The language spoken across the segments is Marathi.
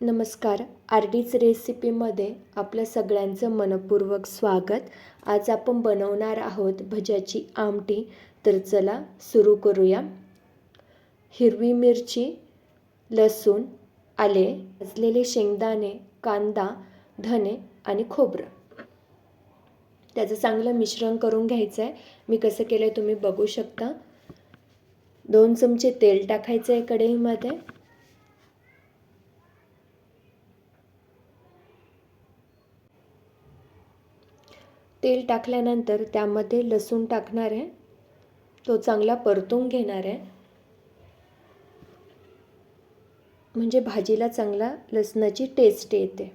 नमस्कार. आर डीच रेसिपीमध्ये आपलं सगळ्यांचं मनपूर्वक स्वागत. आज आपण बनवणार आहोत भज्याची आमटी. तर चला सुरू करूया. हिरवी मिरची लसूण आले असलेले शेंगदाणे कांदा धने आणि खोबरं. त्याचं चांगलं मिश्रण करून घ्यायचं आहे मी कसं केलं आहे तुम्ही बघू शकता. दोन चमचे तेल टाकायचं आहे कढईमध्ये. तेल टाकल्यानंतर त्यामध्ये लसूण टाकणार आहे. तो चांगला परतून घेणार आहे. म्हणजे भाजीला चांगला लसणाची टेस्ट येते.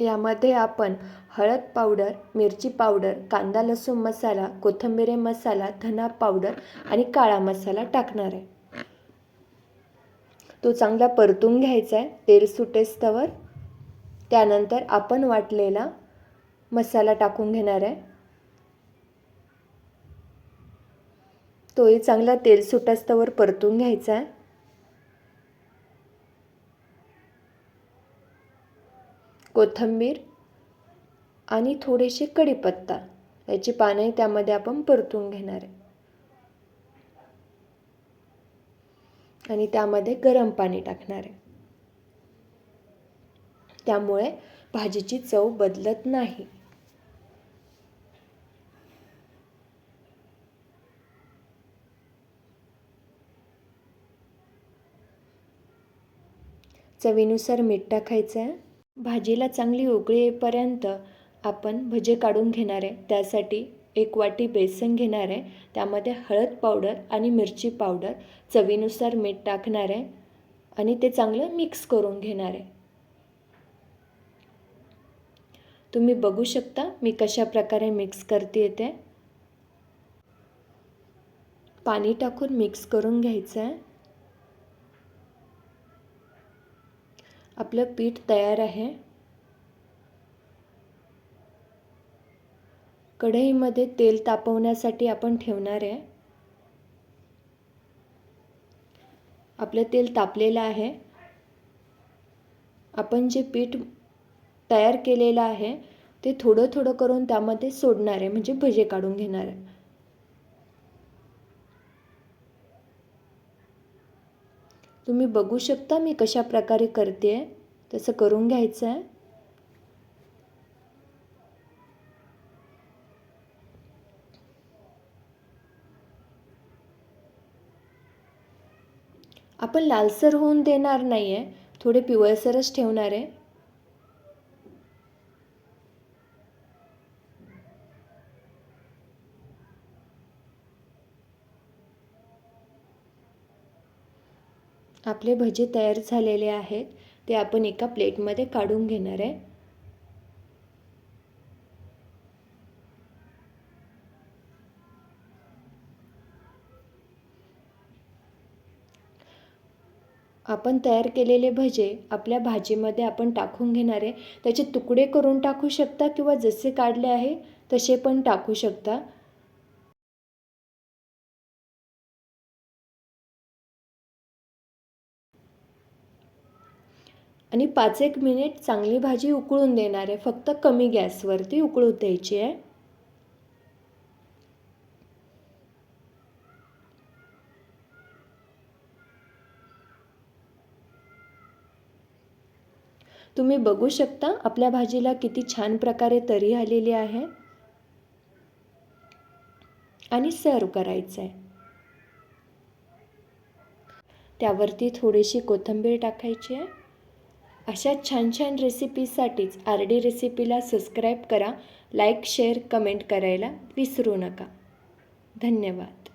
यामध्ये आपण हळद पावडर मिरची पावडर कांदा लसूण मसाला कोथंबिरे मसाला धना पावडर आणि काळा मसाला टाकणार आहे. तो चांगला परतून घ्यायचा आहे. तेल सुटेस्तवर त्यानंतर आपण वाटलेला मसाला टाकून घेणार आहे. तोही चांगला तेल सुटास्तवर परतून घ्यायचा आहे. कोथिंबीर आणि थोडेसे कढीपत्ता याची पानंही त्यामध्ये आपण परतून घेणार आहे. आणि त्यामध्ये गरम पाणी टाकणार आहे. त्यामुळे भाजीची चव बदलत नाही. चवीनुसार मीठ टाकायचं आहे भाजीला चांगली उकळी येईपर्यंत आपण भजे काढून घेणार आहे त्यासाठी एक वाटी बेसन घेणार आहे त्यामध्ये हळद पावडर आणि मिरची पावडर चवीनुसार मीठ टाकणार आहे आणि ते चांगलं मिक्स करून घेणार. आहे तुम्ही बघू शकता मी कशा प्रकारे मिक्स करते ते. पाणी टाकून मिक्स करून घ्यायचं आहे आपलं पीठ तयार आहे. कढईमध्ये तेल तापवण्यासाठी आपण ठेवणार आहे. आपलं तेल तापलेलं आहे. आपण जे पीठ तयार केलेलं आहे ते थोडं थोडं करून त्यामध्ये सोडणार आहे म्हणजे भजे काढून घेणार आहे. तुम्ही बघू शकता मी कशा प्रकारे करते आहे. तसं करून घ्यायचं आहे. आपण लालसर होऊन देणार नाही आहे थोडे पिवळसरच ठेवणार आहे. आपले भजे तयार झालेले आहेत ते आपण एका प्लेटमध्ये काढून घेणार आहे. आपण तयार केलेले भजे आपल्या भाजीमध्ये आपण टाकून घेणार आहे. त्याचे तुकडे करून टाकू शकता किंवा जसे काढले आहे तसे पण टाकू शकता. आणि पाच एक मिनिट चांगली भाजी उकळून देणार आहे. फक्त कमी गॅसवरती उकळू द्यायची आहे. तुम्ही बघू शकता आपल्या भाजीला किती छान प्रकारे तरी आलेली आहे. आणि सर्व करायचं आहे. त्यावरती थोडीशी कोथिंबीर टाकायची आहे. अशा छान छान रेसिपीसाठीच आर डी रेसिपीला सबस्क्राईब करा लाईक शेअर कमेंट करायला विसरू नका. धन्यवाद.